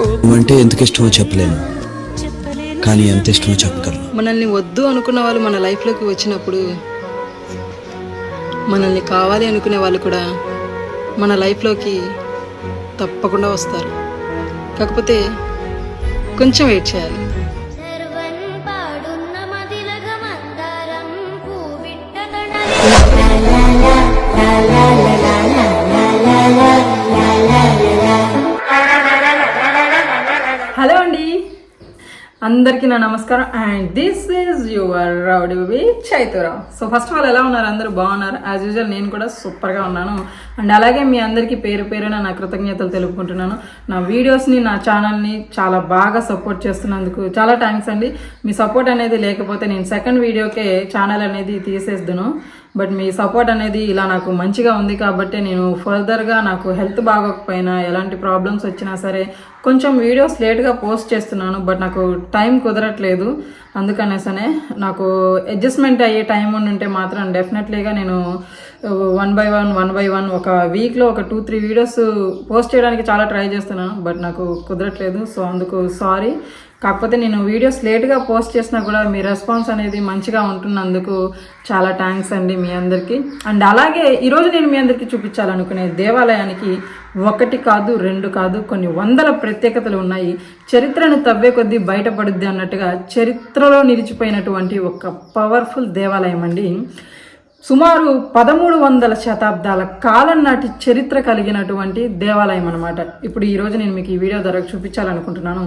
నువ్వంటే ఎందుకు ఇష్టమో చెప్పలేను. కానీ ఎంత ఇష్టమో చెప్పగలను. మనల్ని వద్దు అనుకున్న వాళ్ళు మన లైఫ్లోకి వచ్చినప్పుడు మనల్ని కావాలి అనుకునే వాళ్ళు కూడా మన లైఫ్లోకి తప్పకుండా వస్తారు. కాకపోతే కొంచెం వెయిట్ చేయాలి. అందరికీ నా నమస్కారం. And this is your rowdy baby Chaiturao so first of all ఎలా ఉన్నారు? అందరూ బాగున్నారు? యాజ్ యూజువల్ నేను కూడా సూపర్గా ఉన్నాను. అండ్ అలాగే మీ అందరికీ పేరు పేరున నా కృతజ్ఞతలు తెలుపుకుంటున్నాను. నా వీడియోస్ని నా ఛానల్ని చాలా బాగా సపోర్ట్ చేస్తున్నందుకు చాలా థ్యాంక్స్ అండి. మీ సపోర్ట్ అనేది లేకపోతే నేను సెకండ్ వీడియోకే ఛానల్ అనేది తీసేద్దును. బట్ మీ సపోర్ట్ అనేది ఇలా నాకు మంచిగా ఉంది కాబట్టి నేను ఫర్దర్గా నాకు హెల్త్ బాగోకపోయినా ఎలాంటి ప్రాబ్లమ్స్ వచ్చినా సరే కొంచెం వీడియోస్ లేట్గా పోస్ట్ చేస్తున్నాను బట్ నాకు టైం కుదరట్లేదు. అందుకనేసనే నాకు అడ్జస్ట్మెంట్ అయ్యే టైం ఉంటే మాత్రం డెఫినెట్లీగా నేను one by one one by one ఒక వీక్లో ఒక టూ త్రీ వీడియోస్ పోస్ట్ చేయడానికి చాలా ట్రై చేస్తున్నాను బట్ నాకు కుదరట్లేదు. సో అందుకు సారీ. కాకపోతే నేను వీడియోస్ లేట్గా పోస్ట్ చేసినా కూడా మీ రెస్పాన్స్ అనేది మంచిగా ఉంటున్నందుకు చాలా థ్యాంక్స్ అండి మీ అందరికీ. అండ్ అలాగే ఈరోజు నేను మీ అందరికీ చూపించాలనుకునే దేవాలయానికి ఒకటి కాదు రెండు కాదు కొన్ని వందల ప్రత్యేకతలు ఉన్నాయి. చరిత్రను తవ్వే కొద్దీ బయటపడుద్ది అన్నట్టుగా చరిత్రలో నిలిచిపోయినటువంటి ఒక పవర్ఫుల్ దేవాలయం అండి. సుమారు పదమూడు వందల శతాబ్దాల కాలం నాటి చరిత్ర కలిగినటువంటి దేవాలయం అనమాట ఇప్పుడు ఈరోజు నేను మీకు ఈ వీడియో ద్వారా చూపించాలనుకుంటున్నాను.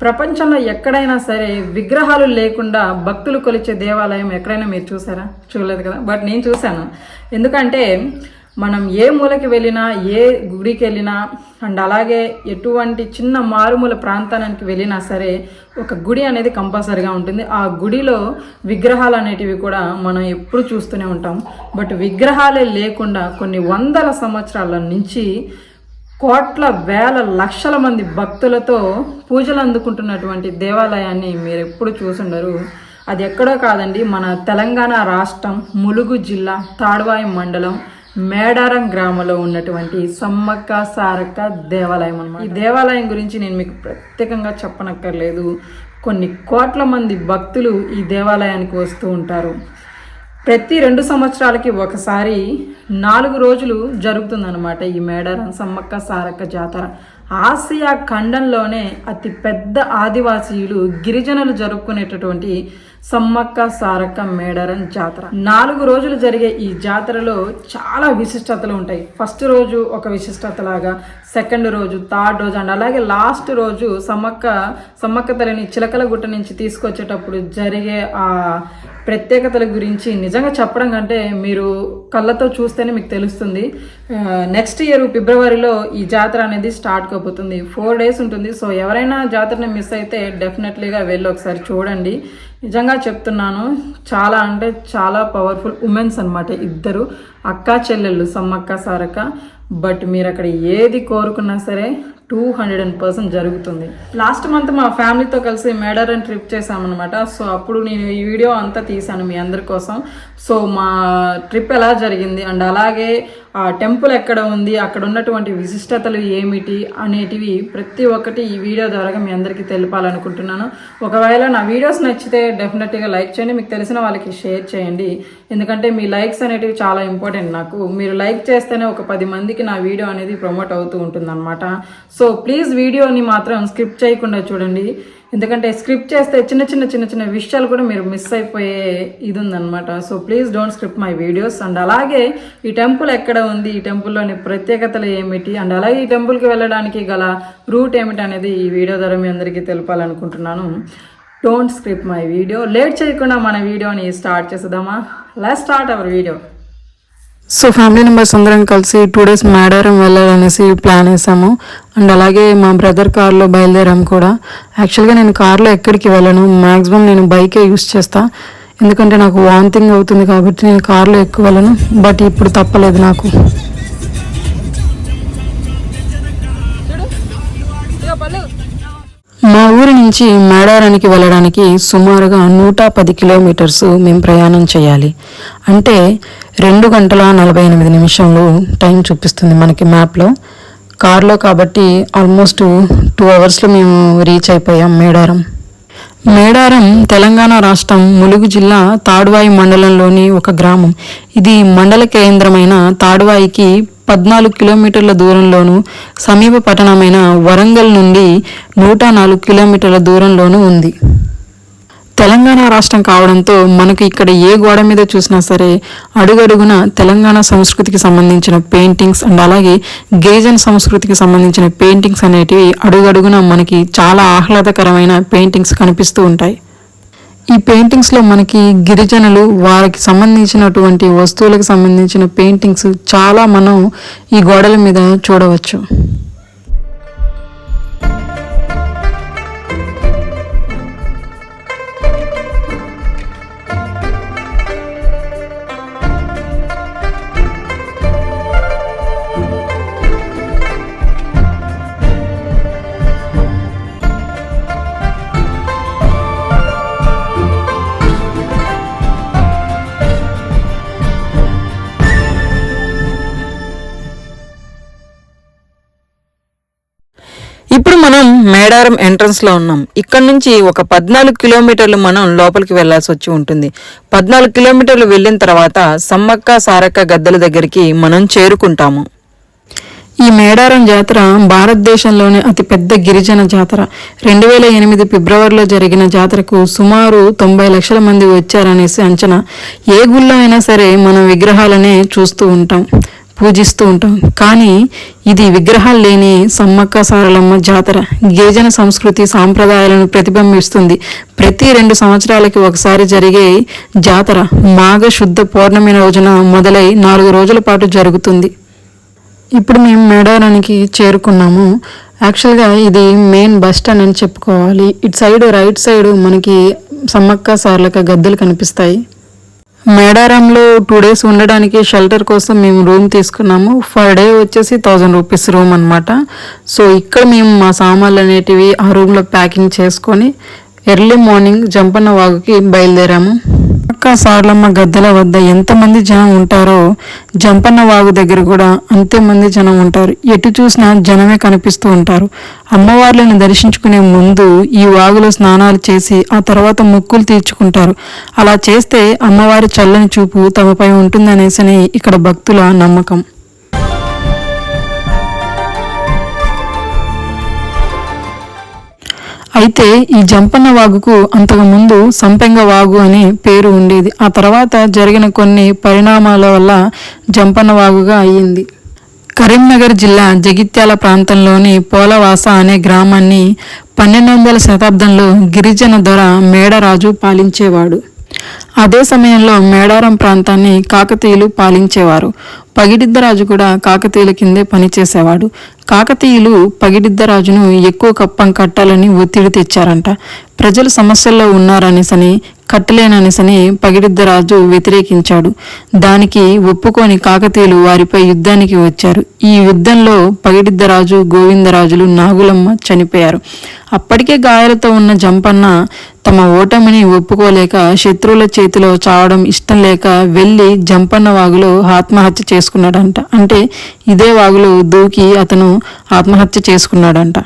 ప్రపంచంలో ఎక్కడైనా సరే విగ్రహాలు లేకుండా భక్తులు కొలిచే దేవాలయం ఎక్కడైనా మీరు చూసారా? చూడలేదు కదా? బట్ నేను చూశాను. ఎందుకంటే మనం ఏ మూలకి వెళ్ళినా ఏ గుడికి వెళ్ళినా అండ్ అలాగే ఎటువంటి చిన్న మారుమూల ప్రాంతానికి వెళ్ళినా సరే ఒక గుడి అనేది కంపల్సరీగా ఉంటుంది. ఆ గుడిలో విగ్రహాలు అనేటివి కూడా మనం ఎప్పుడు చూస్తూనే ఉంటాం. బట్ విగ్రహాలే లేకుండా కొన్ని వందల సంవత్సరాల నుంచి కోట్ల వేల లక్షల మంది భక్తులతో పూజలు అందుకుంటున్నటువంటి దేవాలయాన్ని మీరు ఎప్పుడు చూసుండరు. అది ఎక్కడో కాదండి మన తెలంగాణ రాష్ట్రం ములుగు జిల్లా తాడువాయి మండలం మేడారం గ్రామంలో ఉన్నటువంటి సమ్మక్క సారక్క దేవాలయం అన్నమాట. ఈ దేవాలయం గురించి నేను మీకు ప్రత్యేకంగా చెప్పనక్కర్లేదు. కొన్ని కోట్ల మంది భక్తులు ఈ దేవాలయానికి వస్తూ ఉంటారు. ప్రతి రెండు సంవత్సరాలకి ఒకసారి నాలుగు రోజులు జరుగుతుందన్నమాట ఈ మేడారం సమ్మక్క సారక్క జాతర. ఆసియా ఖండంలోనే అతి పెద్ద ఆదివాసీయులు గిరిజనులు జరుపుకునేటటువంటి సమ్మక్క సారక్క మేడారం జాతర. నాలుగు రోజులు జరిగే ఈ జాతరలో చాలా విశిష్టతలు ఉంటాయి. ఫస్ట్ రోజు ఒక విశిష్టత లాగా సెకండ్ రోజు థర్డ్ రోజు అండ్ అలాగే లాస్ట్ రోజు సమ్మక్క సమ్మక్క తల్లిని చిలకల గుట్ట నుంచి తీసుకొచ్చేటప్పుడు జరిగే ఆ ప్రత్యేకతల గురించి నిజంగా చెప్పడం కంటే మీరు కళ్ళతో చూస్తేనే మీకు తెలుస్తుంది. నెక్స్ట్ ఇయర్ ఫిబ్రవరిలో ఈ జాతర అనేది స్టార్ట్ కాబోతుంది. ఫోర్ డేస్ ఉంటుంది. సో ఎవరైనా జాతరని మిస్ అయితే డెఫినెట్లీగా వెళ్ళి ఒకసారి చూడండి. నిజంగా చెప్తున్నాను చాలా అంటే చాలా పవర్ఫుల్ ఉమెన్స్ అనమాట ఇద్దరు. అక్క చెల్లెళ్ళు సమ్మక్క సారక్క. బట్ మీరు అక్కడ ఏది కోరుకున్నా సరే టూ హండ్రెడ్ అండ్ పర్సెంట్ జరుగుతుంది. లాస్ట్ మంత్ మా ఫ్యామిలీతో కలిసి మేడారం ట్రిప్ చేశామన్నమాట. సో అప్పుడు నేను ఈ వీడియో అంతా తీశాను మీ అందరి కోసం. సో మా ట్రిప్ ఎలా జరిగింది? అండ్ అలాగే టెంపుల్ ఎక్కడ ఉంది అక్కడ ఉన్నటువంటి విశిష్టతలు ఏమిటి అనేటివి ప్రతి ఒక్కటి ఈ వీడియో ద్వారా మీ అందరికీ తెలపాలనుకుంటున్నాను. ఒకవేళ నా వీడియోస్ నచ్చితే డెఫినెట్గా లైక్ చేయండి మీకు తెలిసిన వాళ్ళకి షేర్ చేయండి. ఎందుకంటే మీ లైక్స్ అనేటివి చాలా ఇంపార్టెంట్ నాకు. మీరు లైక్ చేస్తేనే ఒక పది మందికి నా వీడియో అనేది ప్రమోట్ అవుతూ ఉంటుందన్నమాట. సో ప్లీజ్ వీడియోని మాత్రం స్క్రిప్ట్ చేయకుండా చూడండి. ఎందుకంటే స్క్రిప్ట్ చేస్తే చిన్న చిన్న చిన్న చిన్న విషయాలు కూడా మీరు మిస్ అయిపోయే ఇది ఉందన్నమాట so please don't script my videos and అలాగే ఈ టెంపుల్ ఎక్కడ ఉంది? ఈ టెంపుల్లోని ప్రత్యేకతలు ఏమిటి? అండ్ అలాగే ఈ టెంపుల్కి వెళ్ళడానికి గల రూట్ ఏమిటి అనేది ఈ వీడియో ద్వారా మీ అందరికీ తెలపాలనుకుంటున్నాను. Don't script my video late చేయకుండా మన వీడియోని స్టార్ట్ చేసేద్దామా? Let start our video so family members అందరం కలిసి టూ డేస్ మేడారం వెళ్ళాలనేసి ప్లాన్ వేసాము. అండ్ అలాగే మా బ్రదర్ కార్లో బయలుదేరాం కూడా. యాక్చువల్గా నేను కార్లో ఎక్కడికి వెళ్ళను. మ్యాక్సిమం నేను బైకే యూస్ చేస్తాను ఎందుకంటే నాకు వాంతింగ్ అవుతుంది కాబట్టి నేను కార్లో ఎక్కువ వెళ్ళను. బట్ ఇప్పుడు తప్పలేదు నాకు. మా ఊరి నుంచి మేడారానికి వెళ్ళడానికి సుమారుగా నూట పది కిలోమీటర్స్ మేము ప్రయాణం చేయాలి. అంటే రెండు గంటల నలభై ఎనిమిది నిమిషంలో టైం చూపిస్తుంది మనకి మ్యాప్లో. కార్లో కాబట్టి ఆల్మోస్ట్ టూ అవర్స్లో మేము రీచ్ అయిపోయాం మేడారం. మేడారం తెలంగాణ రాష్ట్రం ములుగు జిల్లా తాడువాయి మండలంలోని ఒక గ్రామం. ఇది మండల కేంద్రమైన తాడువాయికి పద్నాలుగు కిలోమీటర్ల దూరంలోను సమీప పట్టణమైన వరంగల్ నుండి నూట నాలుగు కిలోమీటర్ల దూరంలోనూ ఉంది. తెలంగాణ రాష్ట్రం కావడంతో మనకు ఇక్కడ ఏ గోడ మీద చూసినా సరే అడుగడుగున తెలంగాణ సంస్కృతికి సంబంధించిన పెయింటింగ్స్ అండ్ అలాగే గేజన్ సంస్కృతికి సంబంధించిన పెయింటింగ్స్ అనేటివి అడుగడుగున మనకి చాలా ఆహ్లాదకరమైన పెయింటింగ్స్ కనిపిస్తూ ఉంటాయి. ఈ పెయింటింగ్స్లో మనకి గిరిజనులు వారికి సంబంధించినటువంటి వస్తువులకు సంబంధించిన పెయింటింగ్స్ చాలా మనం ఈ గోడల మీద చూడవచ్చు. మేడారం ఎంట్రన్స్లో ఉన్నాం. ఇక్కడ నుంచి ఒక పద్నాలుగు కిలోమీటర్లు మనం లోపలికి వెళ్ళాల్సి వచ్చి ఉంటుంది. పద్నాలుగు కిలోమీటర్లు వెళ్ళిన తర్వాత సమ్మక్క సారక్క గద్దెల దగ్గరికి మనం చేరుకుంటాము. ఈ మేడారం జాతర భారతదేశంలోనే అతిపెద్ద గిరిజన జాతర. రెండు వేల ఎనిమిది ఫిబ్రవరిలో జరిగిన జాతరకు సుమారు తొంభై లక్షల మంది వచ్చారనేసి అంచనా. ఏ గుళ్ళో అయినా సరే మనం విగ్రహాలనే చూస్తూ ఉంటాం. పూజిస్తూ ఉంటాం. కానీ ఇది విగ్రహాలు లేని సమ్మక్క సారలమ్మ జాతర. గిరిజన సంస్కృతి సాంప్రదాయాలను ప్రతిబింబిస్తుంది. ప్రతి రెండు సంవత్సరాలకి ఒకసారి జరిగే జాతర మాఘ శుద్ధ పౌర్ణమి రోజున మొదలై నాలుగు రోజుల పాటు జరుగుతుంది. ఇప్పుడు మేము మేడారానికి చేరుకున్నాము. యాక్చువల్గా ఇది మెయిన్ బస్ స్టాండ్ అని చెప్పుకోవాలి. ఇటు సైడ్ రైట్ సైడ్ మనకి సమ్మక్క సార్లక గద్దెలు కనిపిస్తాయి. మేడారంలో టూ డేస్ ఉండడానికి షెల్టర్ కోసం మేము రూమ్ తీసుకున్నాము. ఫర్ డే వచ్చేసి థౌజండ్ రూపీస్ రూమ్ అనమాట సో ఇక్కడ మేము మా సామాన్లు అనేటివి ఆ రూమ్లో ప్యాకింగ్ చేసుకొని ఎర్లీ మార్నింగ్ జంపన్న వాగుకి బయలుదేరాము. అక్క సార్లమ్మ గద్దెల వద్ద ఎంతమంది జనం ఉంటారో జంపన్న వాగు దగ్గర కూడా అంతే మంది జనం ఉంటారు. ఎటు చూసినా జనమే కనిపిస్తూ ఉంటారు. అమ్మవార్లను దర్శించుకునే ముందు ఈ వాగులో స్నానాలు చేసి ఆ తర్వాత మొక్కులు తీర్చుకుంటారు. అలా చేస్తే అమ్మవారి చల్లని చూపు తమపై ఉంటుందనేసని ఇక్కడ భక్తుల నమ్మకం. అయితే ఈ జంపన్న వాగుకు అంతకు ముందు సంపెంగ వాగు అని పేరు ఉండేది. ఆ తర్వాత జరిగిన కొన్ని పరిణామాల వల్ల జంపన్న వాగుగా అయ్యింది. కరీంనగర్ జిల్లా జగిత్యాల ప్రాంతంలోని పోలవాస అనే గ్రామాన్ని పన్నెండు వందల శతాబ్దంలో గిరిజన దొర మేడరాజు పాలించేవాడు. అదే సమయంలో మేడారం ప్రాంతాన్ని కాకతీయులు పాలించేవారు. పగిడిద్దరాజు కూడా కాకతీయుల కిందే పనిచేసేవాడు. కాకతీయులు పగిడిద్దరాజును ఎక్కువ కప్పం కట్టాలని ఒత్తిడి తెచ్చారంట. ప్రజలు సమస్యల్లో ఉన్నారనేసని కట్టలేననేసని పగిడిద్దరాజు వ్యతిరేకించాడు. దానికి ఒప్పుకొని కాకతీయులు వారిపై యుద్ధానికి వచ్చారు. ఈ యుద్ధంలో పగిడిద్దరాజు గోవిందరాజులు నాగులమ్మ చనిపోయారు. అప్పటికే గాయాలతో ఉన్న జంపన్న తమ ఓటమిని ఒప్పుకోలేక శత్రువుల చేతిలో చావడం ఇష్టం లేక వెళ్ళి జంపన్న వాగులో ఆత్మహత్య చేసుకున్నాడంట. అంటే ఇదే వాగులో దూకి అతను ఆత్మహత్య చేసుకున్నాడంట.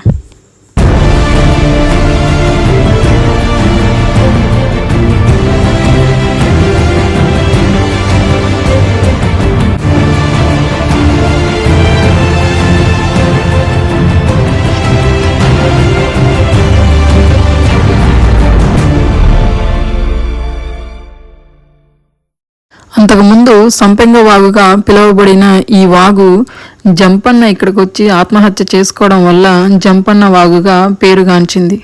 అంతకుముందు సంపెంగ వాగుగా పిలువబడిన ఈ వాగు జంపన్న ఇక్కడికి వచ్చి ఆత్మహత్య చేసుకోవడం వల్ల జంపన్న వాగుగా పేరుగాంచింది.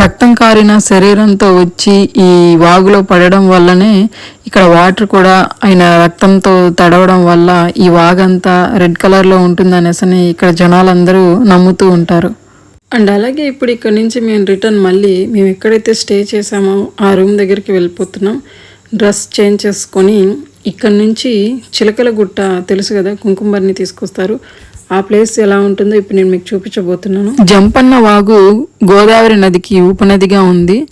రక్తం కారిన శరీరంతో వచ్చి ఈ వాగులో పడడం వల్లనే ఇక్కడ వాటర్ కూడా ఆయన రక్తంతో తడవడం వల్ల ఈ వాగంతా రెడ్ కలర్లో ఉంటుందనేసని ఇక్కడ జనాలందరూ నమ్ముతూ ఉంటారు. అండ్ అలాగే ఇప్పుడు ఇక్కడ నుంచి మేము రిటర్న్ మళ్ళీ మేము ఎక్కడైతే స్టే చేసామో ఆ రూమ్ దగ్గరికి వెళ్ళిపోతున్నాం. డ్రెస్ చేంజ్ చేసుకొని ఇక్కడ నుంచి చిలకల గుట్ట తెలుసు కదా కుంకుమర్ని తీసుకొస్తారు. ఆ ప్లేస్ ఎలా ఉంటుందో ఇప్పుడు నేను మీకు చూపించబోతున్నాను. జంపన్న వాగు గోదావరి నదికి ఉపనదిగా ఉంది.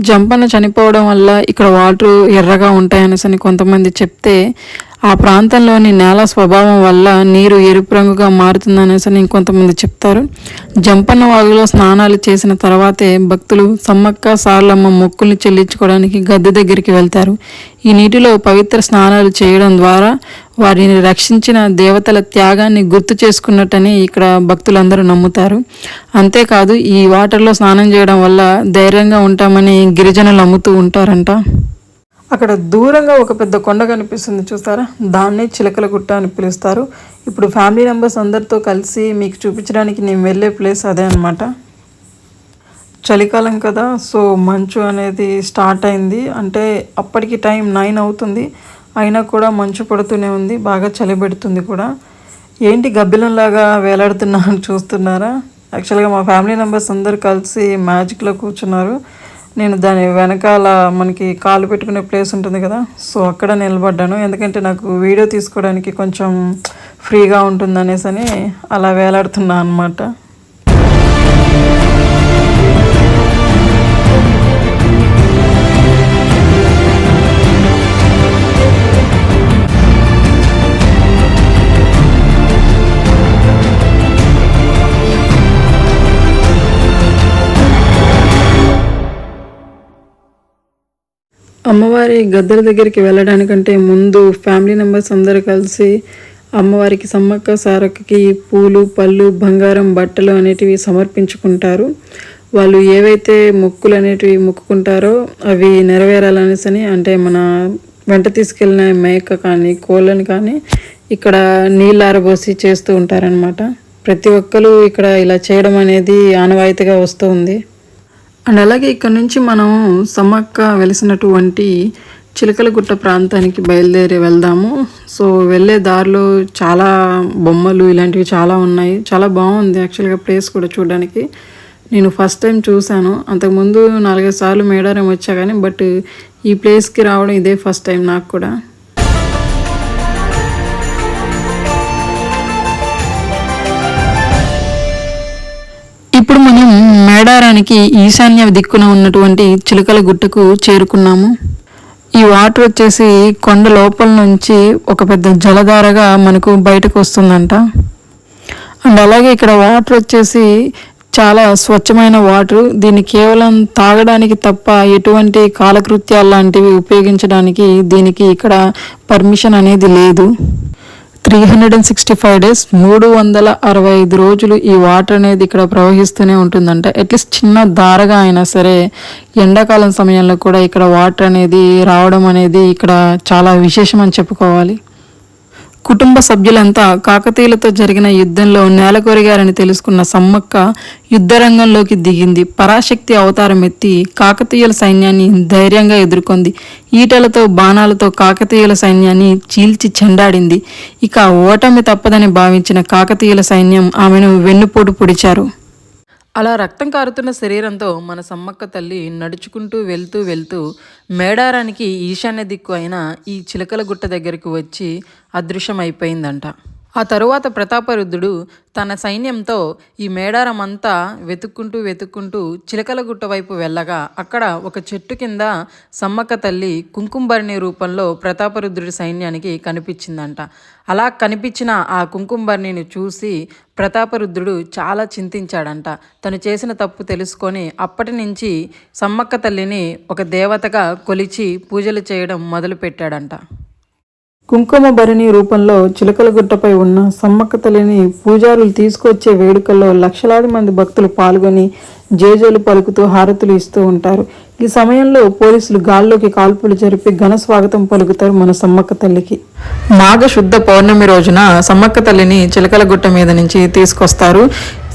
జంపన్న చనిపోవడం వల్ల ఇక్కడ వాటర్ ఎర్రగా ఉంటాయనేసి కొంతమంది చెప్తే ఆ ప్రాంతంలోని నేల స్వభావం వల్ల నీరు ఎరుపు రంగుగా మారుతుందనేసి అని కొంతమంది చెప్తారు. జంపన్న వాగులో స్నానాలు చేసిన తర్వాతే భక్తులు సమ్మక్క సార్లమ్మ మొక్కుల్ని చెల్లించుకోవడానికి గద్దె దగ్గరికి వెళ్తారు. ఈ నీటిలో పవిత్ర స్నానాలు చేయడం ద్వారా వారిని రక్షించిన దేవతల త్యాగాన్ని గుర్తు చేసుకున్నట్టని ఇక్కడ భక్తులందరూ నమ్ముతారు. అంతేకాదు ఈ వాటర్లో స్నానం చేయడం వల్ల ధైర్యంగా ఉంటామని గిరిజనులు నమ్ముతూ ఉంటారంట. అక్కడ దూరంగా ఒక పెద్ద కొండ కనిపిస్తుంది చూస్తారా? దాన్నే చిలకల గుట్ట అని పిలుస్తారు. ఇప్పుడు ఫ్యామిలీ మెంబర్స్ అందరితో కలిసి మీకు చూపించడానికి నేను వెళ్ళే ప్లేస్ అదే అనమాట చలికాలం కదా సో మంచు అనేది స్టార్ట్ అయింది. అంటే అప్పటికి టైం నైన్ అవుతుంది. అయినా కూడా మంచు పడుతూనే ఉంది బాగా చలి పెడుతుంది కూడా. ఏంటి గబ్బిలంలాగా వేలాడుతున్నా అని చూస్తున్నారా యాక్చువల్గా మా ఫ్యామిలీ మెంబర్స్ అందరు కలిసి మ్యాజిక్లో కూర్చున్నారు. నేను దాని వెనకాల మనకి కాలు పెట్టుకునే ప్లేస్ ఉంటుంది కదా సో అక్కడ నిలబడ్డాను. ఎందుకంటే నాకు వీడియో తీసుకోవడానికి కొంచెం ఫ్రీగా ఉంటుంది అనేసి అని అలా వేలాడుతున్నా అనమాట అమ్మవారి గద్దెల దగ్గరికి వెళ్ళడానికంటే ముందు ఫ్యామిలీ మెంబర్స్ అందరూ కలిసి అమ్మవారికి సమ్మక్క సారక్కకి పూలు పళ్ళు బంగారం బట్టలు అనేటివి సమర్పించుకుంటారు. వాళ్ళు ఏవైతే మొక్కులు అనేటివి మొక్కుకుంటారో అవి నెరవేరాలనేసని అంటే మన వెంట తీసుకెళ్ళిన మేక కానీ కోళ్ళని కానీ ఇక్కడ నీళ్ళు ఆరబోసి చేస్తూ ఉంటారనమాట ప్రతి ఒక్కరు ఇక్కడ ఇలా చేయడం అనేది ఆనవాయితీగా వస్తూ ఉంది. అండ్ అలాగే ఇక్కడ నుంచి మనం సమ్మక్క వెలిసినటువంటి చిలకలగుట్ట ప్రాంతానికి బయలుదేరి వెళ్దాము. సో వెళ్ళే దారిలో చాలా బొమ్మలు ఇలాంటివి చాలా ఉన్నాయి. చాలా బాగుంది యాక్చువల్గా ప్లేస్ కూడా చూడడానికి. నేను ఫస్ట్ టైం చూశాను. అంతకుముందు నాలుగైదు సార్లు మేడారం వచ్చా కానీ బట్ ఈ ప్లేస్కి రావడం ఇదే ఫస్ట్ టైం నాకు కూడా. ఇప్పుడు మనం మేడారానికి ఈశాన్య దిక్కున ఉన్నటువంటి చిలుకల గుట్టకు చేరుకున్నాము. ఈ వాటర్ వచ్చేసి కొండ లోపల నుంచి ఒక పెద్ద జలధారగా మనకు బయటకు వస్తుందంట. అండ్ అలాగే ఇక్కడ వాటర్ వచ్చేసి చాలా స్వచ్ఛమైన వాటర్ దీన్ని కేవలం తాగడానికి తప్ప ఎటువంటి కాలకృత్యాలు లాంటివి ఉపయోగించడానికి దీనికి ఇక్కడ పర్మిషన్ అనేది లేదు. Three hundred and sixty five days మూడు వందల అరవై ఐదు రోజులు ఈ వాటర్ అనేది ఇక్కడ ప్రవహిస్తూనే ఉంటుందంట. అట్లీస్ట్ చిన్న దారగా అయినా సరే ఎండాకాలం సమయంలో కూడా ఇక్కడ వాటర్ అనేది రావడం అనేది ఇక్కడ చాలా విశేషం అని చెప్పుకోవాలి. కుటుంబ సభ్యులంతా కాకతీయులతో జరిగిన యుద్ధంలో నేలకొరిగారని తెలుసుకున్న సమ్మక్క యుద్ధరంగంలోకి దిగింది. పరాశక్తి అవతారం ఎత్తి కాకతీయుల సైన్యాన్ని ధైర్యంగా ఎదుర్కొంది. ఈటలతో బాణాలతో కాకతీయుల సైన్యాన్ని చీల్చి చెండాడింది. ఇక ఓటమి తప్పదని భావించిన కాకతీయుల సైన్యం ఆమెను వెన్నుపోటు పొడిచారు. అలా రక్తం కారుతున్న శరీరంతో మన సమ్మక్క తల్లి నడుచుకుంటూ వెళ్తూ వెళ్తూ మేడారానికి ఈశాన్య దిక్కు అయిన ఈ చిలకల గుట్ట దగ్గరికి వచ్చి అదృశ్యమైపోయిందంట. ఆ తరువాత ప్రతాపరుద్రుడు తన సైన్యంతో ఈ మేడారం అంతా వెతుక్కుంటూ వెతుక్కుంటూ చిలకలగుట్ట వైపు వెళ్ళగా అక్కడ ఒక చెట్టు కింద సమ్మక్క తల్లి కుంకుమభరణి రూపంలో ప్రతాపరుద్రుడి సైన్యానికి కనిపించిందంట. అలా కనిపించిన ఆ కుంకుమభరణిని చూసి ప్రతాపరుద్రుడు చాలా చింతించాడంట. తను చేసిన తప్పు తెలుసుకొని అప్పటి నుంచి సమ్మక్క తల్లిని ఒక దేవతగా కొలిచి పూజలు చేయడం మొదలుపెట్టాడంట. కుంకుమ భరణి రూపంలో చిలకల గుట్టపై ఉన్న సమ్మక్క తల్లిని పూజారులు తీసుకొచ్చే వేడుకల్లో లక్షలాది మంది భక్తులు పాల్గొని జేజోలు పలుకుతూ హారతులు ఇస్తూ ఉంటారు. ఈ సమయంలో పోలీసులు గాల్లోకి కాల్పులు జరిపి ఘన స్వాగతం పలుకుతారు మన సమ్మక్క తల్లికి. మాఘ శుద్ధ పౌర్ణమి రోజున సమ్మక్క తల్లిని చిలకల గుట్ట మీద నుంచి తీసుకొస్తారు.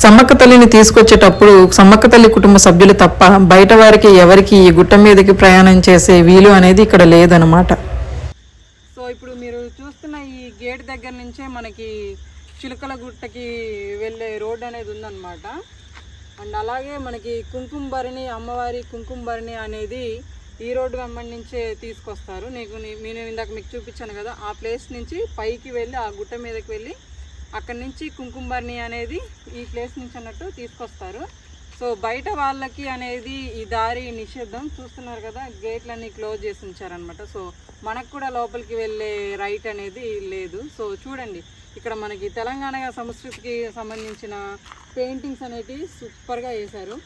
సమ్మక్క తల్లిని తీసుకొచ్చేటప్పుడు సమ్మక్క తల్లి కుటుంబ సభ్యులు తప్ప బయట వారికి ఎవరికి ఈ గుట్ట మీదకి ప్రయాణం చేసే వీలు అనేది ఇక్కడ లేదనమాట సో ఇప్పుడు మీరు చూస్తున్న ఈ గేట్ దగ్గర నుంచే మనకి చిలుకల గుట్టకి వెళ్ళే రోడ్ అనేది ఉందన్నమాట. అండ్ అలాగే మనకి కుంకుమభరణి అమ్మవారి కుంకుమభరణి అనేది ఈ రోడ్డు వెంబడి నుంచే తీసుకొస్తారు. నీకు నేను ఇందాక మీకు చూపించాను కదా ఆ ప్లేస్ నుంచి పైకి వెళ్ళి ఆ గుట్ట మీదకి వెళ్ళి అక్కడి నుంచి కుంకుమభరణి అనేది ఈ ప్లేస్ నుంచి అన్నట్టు తీసుకొస్తారు. సో బయట వాళ్ళకి అనేది ఈ దారి నిషేధం. చూస్తున్నారు కదా గేట్లన్నీ క్లోజ్ చేసి ఉంచారనమాట సో మనకు కూడా లోపలికి వెళ్ళే రైట్ అనేది లేదు. సో చూడండి ఇక్కడ మనకి తెలంగాణ సంస్కృతికి సంబంధించిన పెయింటింగ్స్ అనేటివి సూపర్గా వేశారు.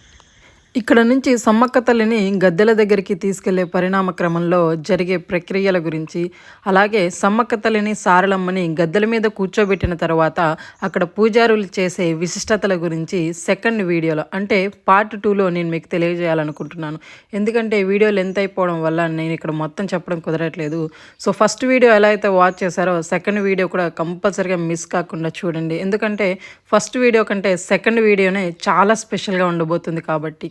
ఇక్కడ నుంచి సమ్మక్క తల్లిని గద్దెల దగ్గరికి తీసుకెళ్ళే పరిణామ క్రమంలో జరిగే ప్రక్రియల గురించి అలాగే సమ్మక్క తల్లిని సారలమ్మని గద్దెల మీద కూర్చోబెట్టిన తర్వాత అక్కడ పూజారులు చేసే విశిష్టతల గురించి సెకండ్ వీడియోలో అంటే పార్ట్ టూలో నేను మీకు తెలియజేయాలనుకుంటున్నాను. ఎందుకంటే వీడియో లెంత్ అయిపోవడం వల్ల నేను ఇక్కడ మొత్తం చెప్పడం కుదరట్లేదు. సో ఫస్ట్ వీడియో ఎలా అయితే వాచ్ చేశారో సెకండ్ వీడియో కూడా కంపల్సరీగా మిస్ కాకుండా చూడండి. ఎందుకంటే ఫస్ట్ వీడియో కంటే సెకండ్ వీడియోనే చాలా స్పెషల్గా ఉండబోతుంది కాబట్టి.